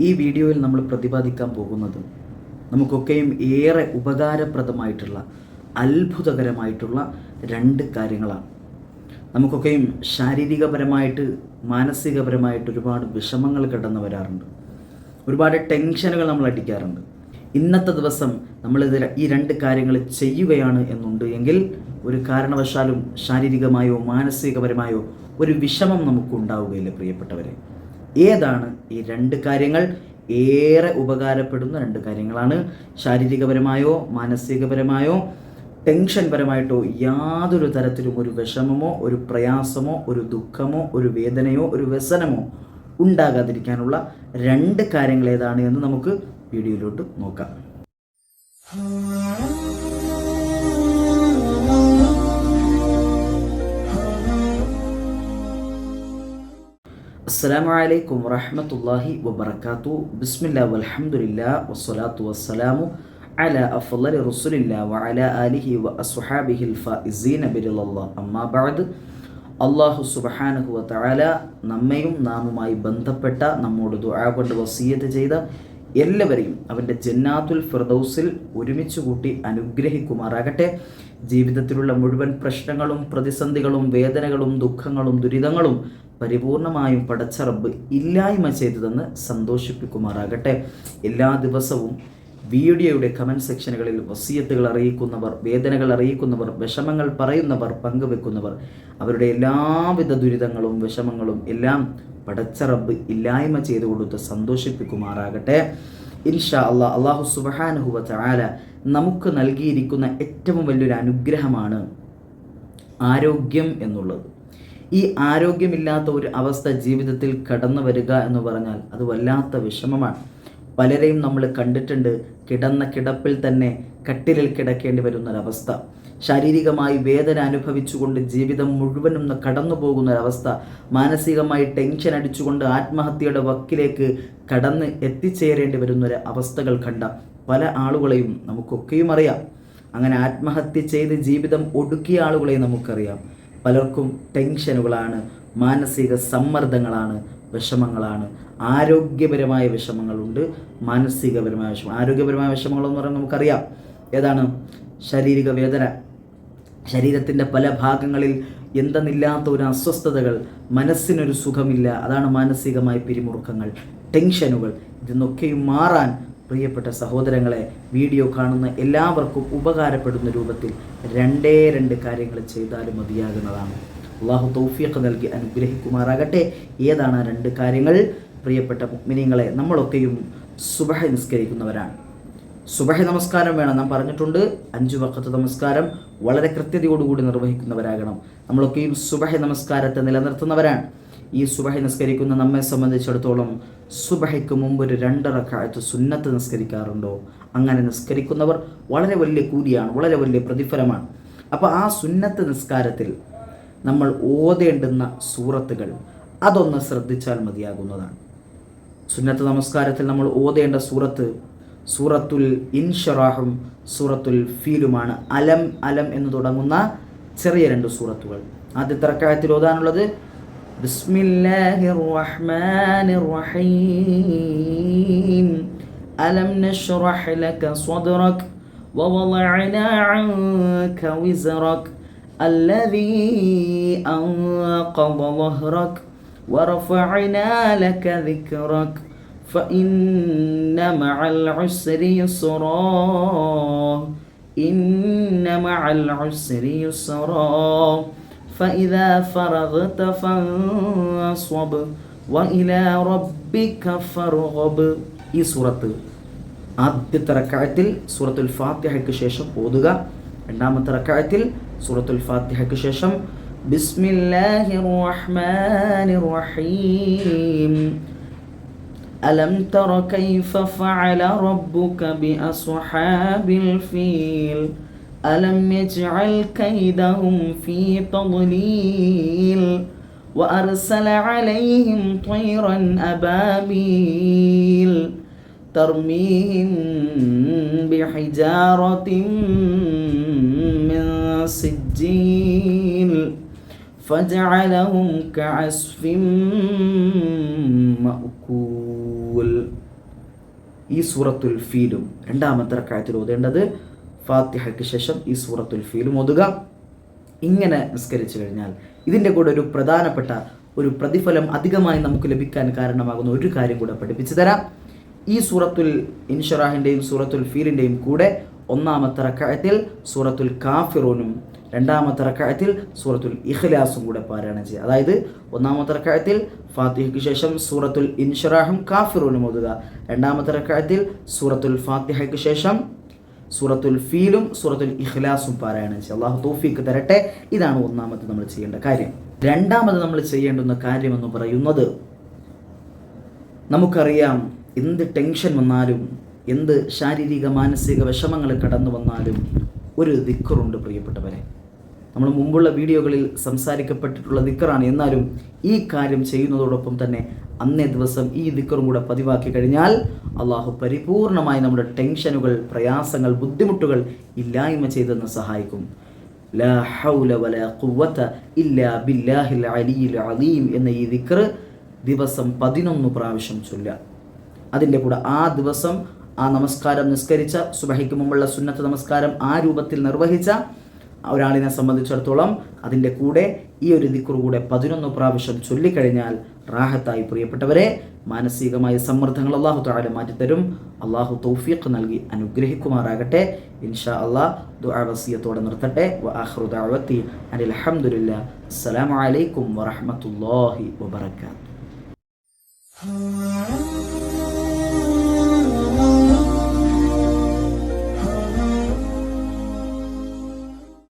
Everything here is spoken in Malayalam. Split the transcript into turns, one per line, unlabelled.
ഈ വീഡിയോയിൽ നമ്മൾ പ്രതിപാദിക്കാൻ പോകുന്നത് നമുക്കൊക്കെയും ഏറെ ഉപകാരപ്രദമായിട്ടുള്ള അത്ഭുതകരമായിട്ടുള്ള രണ്ട് കാര്യങ്ങളാണ്. നമുക്കൊക്കെയും ശാരീരികപരമായിട്ട് മാനസികപരമായിട്ട് ഒരുപാട് വിഷമങ്ങൾ കടന്നു വരാറുണ്ട്. ഒരുപാട് ടെൻഷനുകൾ നമ്മൾ അടിക്കാറുണ്ട്. ഇന്നത്തെ ദിവസം നമ്മൾ ഇത് ഈ രണ്ട് കാര്യങ്ങൾ ചെയ്യുകയാണ് എന്നുണ്ട് എങ്കിൽ ഒരു കാരണവശാലും ശാരീരികമായോ മാനസികപരമായോ ഒരു വിഷമം നമുക്ക് ഉണ്ടാവുകയില്ല പ്രിയപ്പെട്ടവരെ. ഏതാണ് ഈ രണ്ട് കാര്യങ്ങൾ? ഏറെ ഉപകാരപ്പെടുന്ന രണ്ട് കാര്യങ്ങളാണ്. ശാരീരികപരമായോ മാനസികപരമായോ ടെൻഷൻ പരമായിട്ടോ യാതൊരു തരത്തിലും ഒരു വിഷമമോ ഒരു പ്രയാസമോ ഒരു ദുഃഖമോ ഒരു വേദനയോ ഒരു വ്യസനമോ ഉണ്ടാകാതിരിക്കാനുള്ള രണ്ട് കാര്യങ്ങൾ ഏതാണ് എന്ന് നമുക്ക് വീഡിയോയിലോട്ട് നോക്കാം. അസ്സാം വലൈക്കും വറഹമത്തല്ലാഹി വബർക്കാത്തു ബിസ്മില്ല വലഹമുല്ല വസ്സലാത്തു വസ്സലാമു അല അഫ്ളൽ റസുലില്ല വഅല ആലിഹി വ അസ്ഹാബിഹിൽ ഫൈസീന ബിറലല്ലാഹ് അമ്മാ ബഅദ്. അള്ളാഹു സുബ്ഹാനഹു വ തആല നമ്മയും നാമുമായി ബന്ധപ്പെട്ട നമ്മോട് ദുആ കൊണ്ട് വസീയത്ത് ചെയ്ത എല്ലാവരെയും അവന്റെ ജന്നാത്തുൽ ഫിർദൌസിൽ ഒരുമിച്ച് കൂട്ടി അനുഗ്രഹിക്കുമാറാകട്ടെ. ജീവിതത്തിലുള്ള മുഴുവൻ പ്രശ്നങ്ങളും പ്രതിസന്ധികളും വേദനകളും ദുഃഖങ്ങളും ദുരിതങ്ങളും പരിപൂർണമായും പടച്ച റബ്ബ് ഇല്ലായ്മ ചെയ്തതെന്ന് സന്തോഷിപ്പിക്കുമാറാകട്ടെ. എല്ലാ ദിവസവും വീഡിയോയുടെ കമന്റ് സെക്ഷനുകളിൽ വസീയത്തുകൾ അറിയിക്കുന്നവർ വേദനകൾ അറിയിക്കുന്നവർ വിഷമങ്ങൾ പറയുന്നവർ പങ്കുവെക്കുന്നവർ അവരുടെ എല്ലാവിധ ദുരിതങ്ങളും വിഷമങ്ങളും എല്ലാം പടച്ച റബ്ബ് ഇല്ലായ്മ ചെയ്തു കൊടുത്ത് സന്തോഷിപ്പിക്കുമാറാകട്ടെ. ഇൻഷാ അള്ളാഹ് അള്ളാഹു സുബഹാനുഹുവ ചാല നമുക്ക് നൽകിയിരിക്കുന്ന ഏറ്റവും വലിയൊരു അനുഗ്രഹമാണ് ആരോഗ്യം എന്നുള്ളത്. ഈ ആരോഗ്യമില്ലാത്ത ഒരു അവസ്ഥ ജീവിതത്തിൽ കടന്നു വരിക എന്ന് പറഞ്ഞാൽ അത് വല്ലാത്ത വിഷമമാണ്. പലരെയും നമ്മൾ കണ്ടിട്ടുണ്ട് കിടന്ന കിടപ്പിൽ തന്നെ കട്ടിലിൽ കിടക്കേണ്ടി വരുന്നൊരവസ്ഥ. ശാരീരികമായി വേദന അനുഭവിച്ചുകൊണ്ട് ജീവിതം മുഴുവനും കടന്നു പോകുന്നൊരവസ്ഥ. മാനസികമായി ടെൻഷൻ അടിച്ചുകൊണ്ട് ആത്മഹത്യയുടെ വക്കിലേക്ക് കടന്ന് എത്തിച്ചേരേണ്ടി വരുന്നൊരു അവസ്ഥകൾ കണ്ട പല ആളുകളെയും നമുക്കൊക്കെയും അറിയാം. അങ്ങനെ ആത്മഹത്യ ചെയ്ത് ജീവിതം ഒടുക്കിയ ആളുകളെയും നമുക്കറിയാം. പലർക്കും ടെൻഷനുകളാണ് മാനസിക സമ്മർദ്ദങ്ങളാണ് വിഷമങ്ങളാണ്. ആരോഗ്യപരമായ വിഷമങ്ങളുണ്ട് മാനസികപരമായ വിഷമം ആരോഗ്യപരമായ വിഷമങ്ങളെന്ന് പറയുന്നത് നമുക്കറിയാം. ഏതാണ്? ശാരീരിക വേദന. ശരീരത്തിന്റെ പല ഭാഗങ്ങളിൽ എന്തെന്നില്ലാത്ത ഒരു അസ്വസ്ഥതകൾ മനസ്സിനൊരു സുഖമില്ല. അതാണ് മാനസികമായ പിരിമുറുക്കങ്ങൾ ടെൻഷനുകൾ. ഇതെന്നൊക്കെയും മാറാൻ പ്രിയപ്പെട്ട സഹോദരങ്ങളെ വീഡിയോ കാണുന്ന എല്ലാവർക്കും ഉപകാരപ്പെടുന്ന രൂപത്തിൽ രണ്ടേ രണ്ട് കാര്യങ്ങൾ ചെയ്താലും മതിയാകുന്നതാണ്. അള്ളാഹു തൗഫീഖ് നൽകി അനുഗ്രഹിക്കുമാറാകട്ടെ. ഏതാണ് ആ രണ്ട് കാര്യങ്ങൾ? പ്രിയപ്പെട്ട മുഅ്മിനീങ്ങളെ നമ്മളൊക്കെയും സുബഹ നിസ്കരിക്കുന്നവരാണ്. സുബഹ നമസ്കാരം വേണം. നാം പറഞ്ഞിട്ടുണ്ട് അഞ്ചു വക്കത്ത് നമസ്കാരം വളരെ കൃത്യതയോടുകൂടി നിർവഹിക്കുന്നവരാകണം. നമ്മളൊക്കെയും സുബഹ നമസ്കാരത്തെ നിലനിർത്തുന്നവരാണ്. ഈ സുബഹ നിസ്കരിക്കുന്ന നമ്മെ സംബന്ധിച്ചിടത്തോളം സുബഹയ്ക്ക് മുമ്പ് ഒരു രണ്ടറക്കാലത്ത് സുന്നത്ത് നിസ്കരിക്കാറുണ്ടോ? അങ്ങനെ നിസ്കരിക്കുന്നവർ വളരെ വലിയ കൂലിയാണ് വളരെ വലിയ പ്രതിഫലമാണ്. അപ്പോൾ ആ സുന്നത്ത് നിസ്കാരത്തിൽ നമ്മൾ ഓതേണ്ടുന്ന സൂറത്തുകൾ അതൊന്ന് ശ്രദ്ധിച്ചാൽ മതിയാകുന്നതാണ് സുന്നത്ത് നമസ്കാരത്തിൽ നമ്മൾ ഓതേണ്ട സൂറത്ത് സൂറത്തുൽ ഇൻഷറാഹും സൂറത്തുൽ ഫീലുമാണ് അലം അലം എന്ന് തുടങ്ങുന്ന ചെറിയ രണ്ട് സൂറത്തുകൾ ആദ്യത്തെ റക്കായത്തിൽ ഓതാനുള്ളത് ബിസ്മില്ലാഹിർ റഹ്മാനിർ റഹീം അലം നഷ്റഹ് ലക സ്വദ്റക് ووضعنا عنك وزرك الذي أنقض ظهرك ورفعنا لك ذكرك فإن مع العسر يسرا إن مع العسر يسرا فإذا فرغت فانصب وإلى ربك فارغب ഈ സൂറത്ത് ആദ്യത്തെ റക്കായത്തിൽ സൂറത്തുൽ ഫാത്തിഹയ്ക്ക് ശേഷം ഓതുക രണ്ടാമത്തെ റക്കായത്തിൽ സൂറത്തുൽ ഫാത്തിഹയ്ക്ക് ശേഷം ബിസ്മില്ലാഹിർ റഹ്മാനിർ റഹീം ألم تر كيف فعل ربك بأصحاب الفيل ألم يجعل كيدهم في تضليل وأرسل عليهم طيرا أبابيل ترميهم بحجارة من سجيل فجعلهم كعصف مأكول തഖൂൽ ഈ സൂറത്തുൽ ഫീലും രണ്ടാമത്തെ റക്കായത്തിൽ ഓതേണ്ടത് ഫാത്തിഹയ്ക്ക് ശേഷം ഈ സൂറത്തുൽ ഫീലും ഓതുക ഇങ്ങനെ നിസ്കരിച്ചു കഴിഞ്ഞാൽ ഇതിൻ്റെ കൂടെ ഒരു പ്രധാനപ്പെട്ട ഒരു പ്രതിഫലം അധികമായി നമുക്ക് ലഭിക്കാൻ കാരണമാകുന്ന ഒരു കാര്യം കൂടെ പഠിപ്പിച്ചു തരാം ഈ സൂറത്തുൽ ഇൻഷറാഹിൻ്റെയും സൂറത്തുൽ ഫീലിൻ്റെയും കൂടെ ഒന്നാമത്തെ റക്കായത്തിൽ സൂറത്തുൽ കാഫിറൂനും രണ്ടാമത്തെ റക്കായത്തിൽ സൂറത്തുൽ ഇഖ്ലാസും കൂടെ പാരായണം ചെയ്യുക. അതായത് ഒന്നാമത്തെ റക്കായത്തിൽ ഫാത്തിഹയ്ക്ക് ശേഷം സൂറത്തുൽ ഇൻഷറാഹും കാഫിറൂനും ഓതുക. രണ്ടാമത്തെ റക്കായത്തിൽ സൂറത്തുൽ ഫാത്തിഹയ്ക്ക് ശേഷം സൂറത്തുൽ ഫീലും സൂറത്തുൽ ഇഖ്ലാസും പാരായണം ചെയ്യുക. അള്ളാഹു തോഫീക്ക് തരട്ടെ. ഇതാണ് ഒന്നാമത്തെ നമ്മൾ ചെയ്യേണ്ട കാര്യം. രണ്ടാമത് നമ്മൾ ചെയ്യേണ്ടുന്ന കാര്യമെന്ന് പറയുന്നത് നമുക്കറിയാം എന്ത് ടെൻഷൻ വന്നാലും എന്ത് ശാരീരിക മാനസിക വിഷമങ്ങൾ കടന്നു വന്നാലും ഒരു ദിക്കറുണ്ട് പ്രിയപ്പെട്ടവരെ. നമ്മൾ മുമ്പുള്ള വീഡിയോകളിൽ സംസാരിക്കപ്പെട്ടിട്ടുള്ള ദിക്കറാണ്. എന്നാലും ഈ കാര്യം ചെയ്യുന്നതോടൊപ്പം തന്നെ അന്നേ ദിവസം ഈ ദിക്കറും കൂടെ പതിവാക്കി കഴിഞ്ഞാൽ അള്ളാഹു പരിപൂർണമായി നമ്മുടെ ടെൻഷനുകൾ പ്രയാസങ്ങൾ ബുദ്ധിമുട്ടുകൾ ഇല്ലായ്മ ചെയ്തെന്ന് സഹായിക്കും. ലാ ഹൗല ഇല്ലാ ബില്ലാഹിൽ എന്ന ഈ ദിക്കർ ദിവസം പതിനൊന്ന് പ്രാവശ്യം ചൊല്ല അതിന്റെ കൂടെ ആ ദിവസം ആ നമസ്കാരം നിസ്കരിച്ച സുബഹിക്ക് മുമ്പുള്ള സുന്നത്ത് നമസ്കാരം ആ രൂപത്തിൽ നിർവഹിച്ച ഒരാളിനെ സംബന്ധിച്ചിടത്തോളം അതിന്റെ കൂടെ ഈ ഒരു ദിക്കുറു കൂടെ പതിനൊന്ന് പ്രാവശ്യം ചൊല്ലിക്കഴിഞ്ഞാൽ റാഹത്തായി. പ്രിയപ്പെട്ടവരെ മാനസികമായ സമ്മർദ്ദങ്ങൾ അള്ളാഹു താഴെ മാറ്റിത്തരും. അള്ളാഹു തൗഫീഖ് നൽകി അനുഗ്രഹിക്കുമാറാകട്ടെ. ഇൻഷാ അള്ളാഹ് ദുആവസിയത്തോടെ നിർത്തട്ടെ. വ ആഖിറു ദഅവത്തി അനിൽ അൽഹംദുലില്ലാ അസ്സലാമു അലൈക്കും വറഹ്മത്തുള്ളാഹി വബറകാതുഹു.